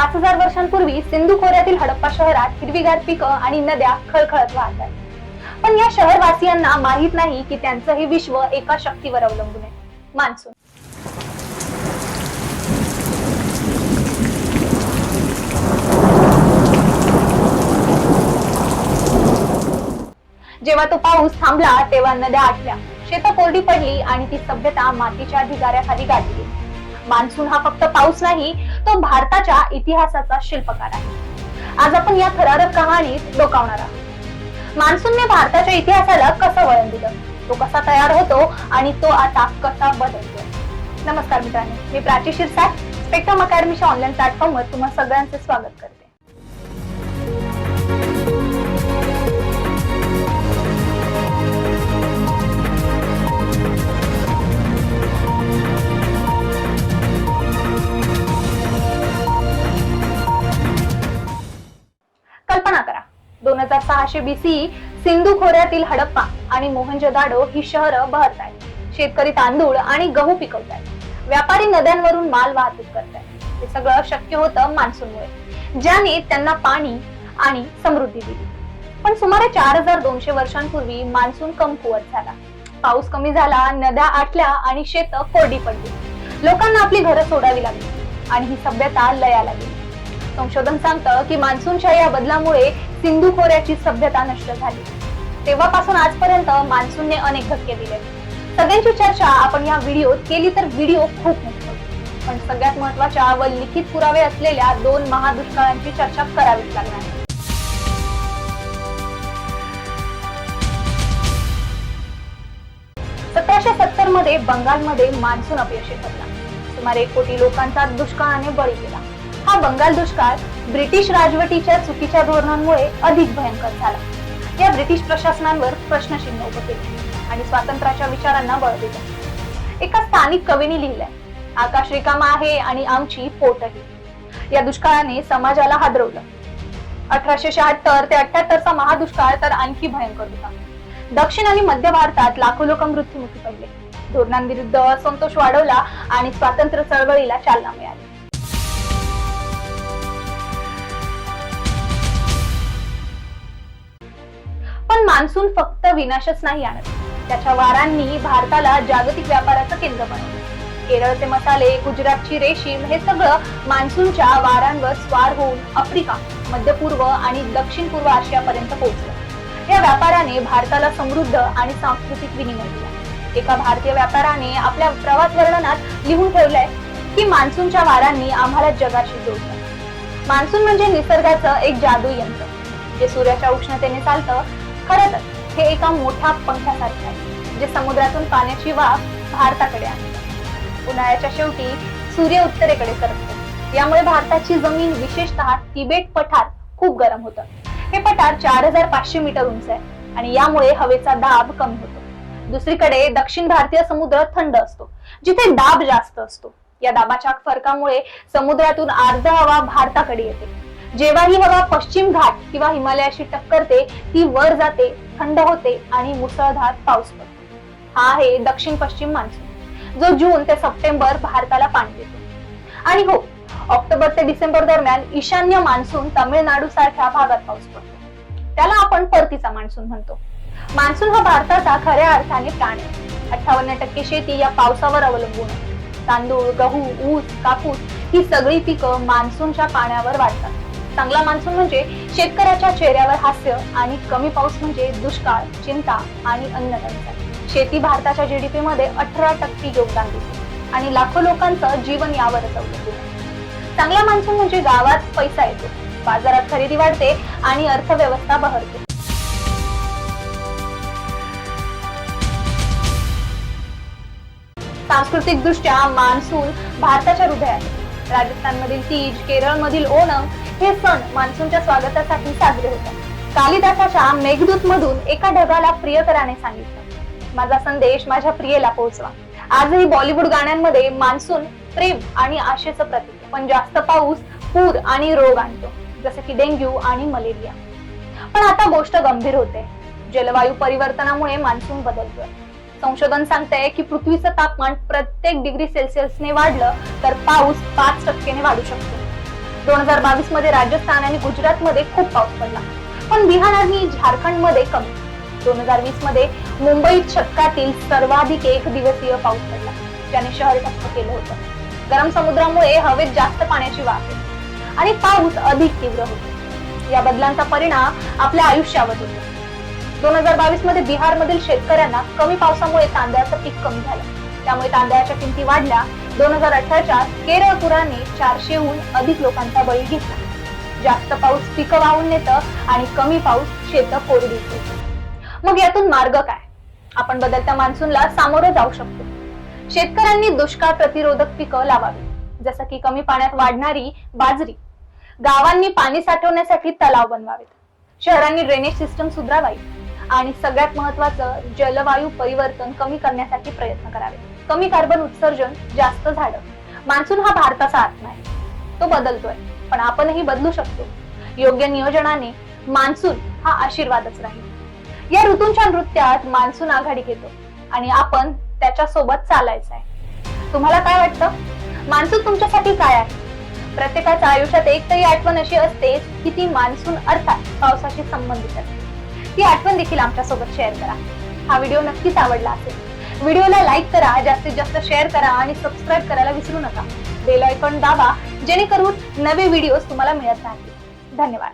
पाच हजार वर्षांपूर्वी सिंधू खोऱ्यातील हडप्पा शहरात हिरवीगार पिकं आणि नद्या खळखळत वाहतात. पण या शहरवासियांना माहीत नाही की त्यांचं हे विश्व एका शक्तीवर अवलंबून आहे. मान्सून. जेव्हा तो पाऊस थांबला तेव्हा नद्या आटल्या. शेत कोरडी पडली आणि ती सभ्यता मातीच्या ढिगाऱ्याखाली गाठली. मान्सून हा फक्त पाऊस नाही तो भारताच्या इतिहासाचा शिल्पकार आहे. आज आपण या थरारक कहाणीत डोकावणार आहोत. मान्सूनने भारताच्या इतिहासाला कसं वळण दिलं? तो कसा तयार होतो आणि तो आता कसा बदलतो नमस्कार मित्रांनो मी प्राची शिरसाट स्पेक्ट्रम अकॅडमीच्या ऑनलाईन प्लॅटफॉर्मवर तुम्हा सगळ्यांचे स्वागत करते. कल्पना करा. दोन हजार सहाशे बीसी सिंधू खोऱ्यातील हडप्पा आणि मोहनजोदाडो ही शहरं बहरत आहेत शेतकरी तांदूळ आणि गहू पिकवतायत. व्यापारी नद्यांवरून माल वाहतूक करतायत. हे सगळं शक्य होतं मान्सूनमुळे ज्याने त्यांना पाणी आणि समृद्धी दिली. पण सुमारे चार हजार दोनशे वर्षांपूर्वी मान्सून कमकुवत झाला. पाऊस कमी झाला नद्या आटल्या आणि शेत कोरडी पडली. लोकांना आपली घरं सोडावी लागली आणि ही सभ्यता लयाला गेली संशोधन सांगतं की मान्सूनच्या या बदलामुळे सिंधू खोऱ्याची सभ्यता नष्ट झाली. तेव्हापासून आजपर्यंत मान्सूनने अनेक धक्के दिले. सगळ्यांची चर्चा आपण या व्हिडिओत केली तर व्हिडिओ खूप मोठी. पण सगळ्यात महत्त्वाच्या व लिखित पुरावे असलेल्या दोन महादुष्काळांची चर्चा करावीच लागणार. सतराशे सत्तरमध्ये बंगालमध्ये मान्सून अपयशी ठरला. सुमारे एक कोटी लोकांचा दुष्काळाने बळी गेला. हा बंगाल दुष्काळ ब्रिटिश राजवटीच्या चुकीच्या धोरणांमुळे अधिक भयंकर झाला. या ब्रिटिश प्रशासनांवर प्रश्नचिन्ह उभं केले आणि स्वातंत्र्याच्या विचारांना बळ दिले. एका स्थानिक कवीने लिहिलंय आकाश रिकामा आहे आणि आमची पोटही. या दुष्काळाने समाजाला हादरवलं. अठराशे शहात्तर ते अठ्याहत्तरचा महादुष्काळ तर आणखी भयंकर होता. दक्षिण आणि मध्य भारतात लाखो लोक मृत्यूमुखी पडले. धोरणांविरुद्ध असंतोष वाढवला आणि स्वातंत्र्य चळवळीला चालना मिळाली. पण मान्सून फक्त विनाशच नाही आणत. त्याच्या वारांनी भारताला जागतिक व्यापाराचं केंद्र बनवलं. केरळचे मसाले गुजरातची रेशीम हे सगळं मान्सूनच्या वारांवर स्वार होऊन आफ्रिका मध्य पूर्व आणि दक्षिण पूर्व आशियापर्यंत पोहोचलं. या व्यापाराने भारताला समृद्ध आणि सांस्कृतिक विनिमय दिला. एका भारतीय व्यापाराने आपल्या प्रवास वर्णनात लिहून ठेवलंय की मान्सूनच्या वारांनी आम्हाला जगाशी जोडलं. मान्सून म्हणजे निसर्गाचं एक जादू यंत्र. जे सूर्याच्या उष्णतेने चालतं खरं तर हे एका मोठ्या पंख्यासारखे आहे जे समुद्रातून पाण्याची वाफ भारताकडे आहे उन्हाळ्याच्या शेवटी सूर्य उत्तरेकडे सरकतो. यामुळे भारताची जमीन विशेषतः तिबेट पठार खूप गरम होतं. हे पठार चार हजार पाचशे मीटर उंच आहे आणि यामुळे हवेचा दाब कमी होतो. दुसरीकडे दक्षिण भारतीय समुद्र थंड असतो जिथे दाब जास्त असतो. या दाबाच्या फरकामुळे समुद्रातून अर्ध हवा भारताकडे येते. जेव्हा ही हवा पश्चिम घाट किंवा हिमालयाशी टक्करते ती वर जाते थंड होते आणि मुसळधार पाऊस पडतो. हा आहे दक्षिण पश्चिम मान्सून जो जून ते सप्टेंबर भारताला पाणी देतो. आणि हो ऑक्टोबर ते डिसेंबर दरम्यान ईशान्य मान्सून तामिळनाडू सारख्या भागात पाऊस पडतो. त्याला आपण परतीचा मान्सून म्हणतो. मान्सून हा भारताचा खऱ्या अर्थाने प्राण आहे. अठ्ठावन्न टक्के शेती या पावसावर अवलंबून तांदूळ गहू ऊस कापूस ही सगळी पिकं मान्सूनच्या पाण्यावर वाढतात. चांगला मान्सून म्हणजे शेतकऱ्याच्या चेहऱ्यावर हास्य आणि कमी पाऊस म्हणजे दुष्काळ चिंता आणि अन्नटंचाई शेती भारताच्या जीडीपी मध्ये अठरा टक्के योगदान देते आणि लाखो लोकांचं जीवन यावरच अवलंबून चांगला मान्सून म्हणजे गावात पैसा येतो बाजारात खरेदी वाढते आणि अर्थव्यवस्था बहरते. सांस्कृतिक दृष्ट्या मान्सून भारताच्या हृदयात आहे. राजस्थानमधील तीज केरळमधील ओणम हे सण मान्सूनच्या स्वागतासाठी साजरे होतात. कालिदासाच्या मेघदूत मधून एका ढगाला प्रियकराने सांगितलं. माझा संदेश माझ्या प्रियेला पोहोचवा. आजही बॉलिवूड गाण्यांमध्ये मान्सून प्रेम आणि आशेचं प्रतीक पण जास्त पाऊस पूर आणि रोग आणतो जसे की डेंग्यू आणि मलेरिया. पण आता गोष्ट गंभीर होते. जलवायू परिवर्तनामुळे मान्सून बदलतोय. संशोधन सांगतंय की पृथ्वीचं तापमान प्रत्येक डिग्री सेल्सिअसने वाढलं तर पाऊस पाच टक्केने वाढू शकतो. दोन हजार बावीसमध्ये राजस्थान आणि गुजरात मध्ये खूप पाऊस पडला. पण बिहार आणि झारखंडमध्ये कमी. दोन हजार वीसमध्ये मुंबईत शतकातील सर्वाधिक एक दिवसीय पाऊस पडला. ज्याने शहर ठप्प केलं होतं. गरम समुद्रामुळे हवेत जास्त पाण्याची वाफ येते आणि पाऊस अधिक तीव्र होतो. या बदलांचा परिणाम आपल्या आयुष्यावर होतो. दोन हजार बावीसमध्ये बिहार मधील शेतकऱ्यांना कमी पावसामुळे तांदळाचं पीक कमी झालं. त्यामुळे तांदळाच्या किमती वाढल्या. दोन हजार अठराच्या केरळ पुराने चारशेहून अधिक लोकांचा बळी घेतला. जास्त पाऊस पिकं वाहून नेतं आणि कमी पाऊस शेत कोरडी मग यातून मार्ग काय? आपण बदलत्या मान्सूनला सामोरं जाऊ शकतो. शेतकऱ्यांनी दुष्काळ प्रतिरोधक पिकं लावावी. जसं की कमी पाण्यात वाढणारी बाजरी. गावांनी पाणी साठवण्यासाठी तलाव बनवावेत. शहरांनी ड्रेनेज सिस्टम सुधारावी. आणि सगळ्यात महत्वाचं जलवायू परिवर्तन कमी करण्यासाठी प्रयत्न करावे कमी कार्बन उत्सर्जन जास्त झाडं. मान्सून हा भारताचा आत्मा आहे. तो बदलतोय पण आपणही बदलू शकतो. योग्य नियोजनाने मान्सून हा आशीर्वादच राहील. या ऋतूंच्या नृत्यात मान्सून आघाडी घेतो आणि आपण त्याच्या सोबत चालायचं आहे. तुम्हाला काय वाटतं? मान्सून तुमच्यासाठी काय आहे? प्रत्येकाच्या आयुष्यात एक तरी आठवण अशी असते की ती मान्सून अर्थात पावसाशी संबंधित असते. ती आठवण देखील आमच्यासोबत शेअर करा. हा व्हिडिओ नक्कीच आवडला असेल व्हिडिओला लाईक करा जास्तीत जास्त शेअर करा आणि सबस्क्राईब करायला विसरू नका. बेल आयकॉन दाबा जेणेकरून नवे व्हिडिओज तुम्हाला मिळत राहतील. धन्यवाद.